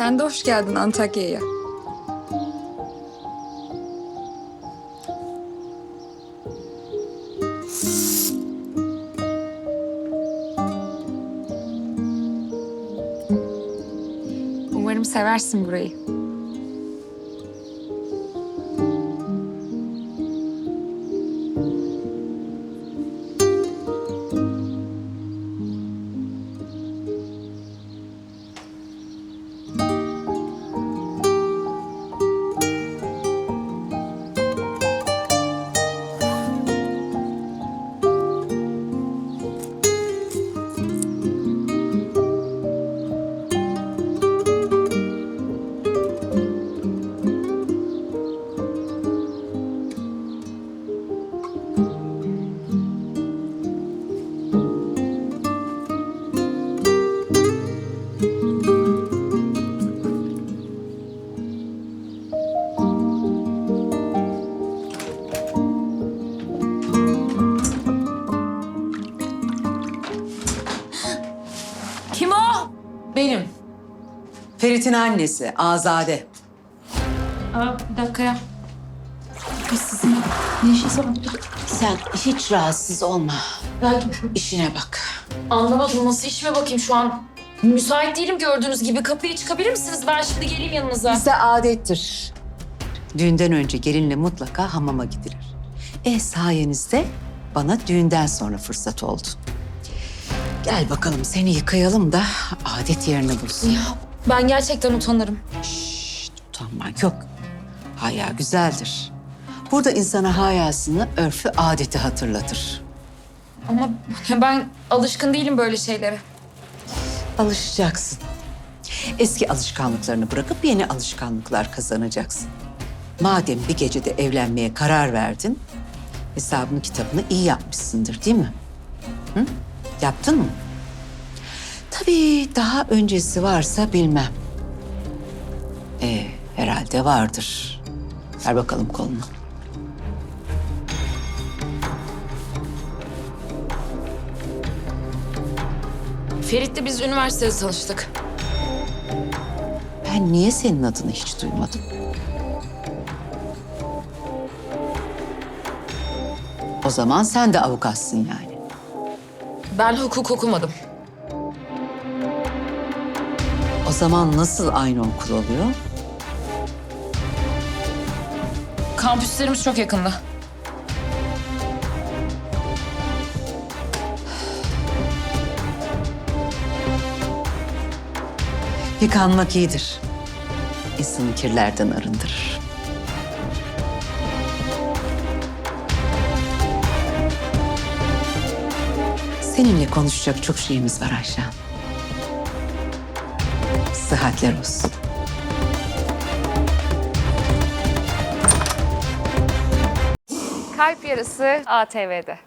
Sen de hoş geldin Antakya'ya. Umarım seversin burayı. Benim. Ferit'in annesi Azade. Aa, bir dakika ya. Biz sizin ne işiniz var burada? Sen hiç rahatsız olma. Belki İşine bak. anlamadım. Nasıl işime bakayım şu an? Müsait değilim gördüğünüz gibi. Kapıya çıkabilir misiniz? Ben şimdi geleyim yanınıza. Bizde adettir. Düğünden önce gelinle mutlaka hamama gidilir. E sayenizde bana düğünden sonra fırsat oldu. Gel bakalım seni yıkayalım da adet yerini bulsun. Ya ben gerçekten utanırım. Şşt, utanmak yok. Haya güzeldir. Burada insana hayasını, örfü, adeti hatırlatır. Ama ben alışkın değilim böyle şeylere. Alışacaksın. Eski alışkanlıklarını bırakıp yeni alışkanlıklar kazanacaksın. Madem bir gecede evlenmeye karar verdin, hesabını kitabını iyi yapmışsındır değil mi? Hı? Yaptın mı? Tabii daha öncesi varsa bilmem. Ee, herhalde vardır. Ver bakalım kolunu. Ferit'le biz üniversitede tanıştık. Ben niye senin adını hiç duymadım? O zaman sen de avukatsın yani. Ben hukuk okumadım. O zaman nasıl aynı okul oluyor? Kampüslerimiz çok yakında. Yıkanmak iyidir. İnsanı kirlerden arındırır. Seninle konuşacak çok şeyimiz var Ayşe. Sıhhatler olsun. Kalp Yarısı ATV'de.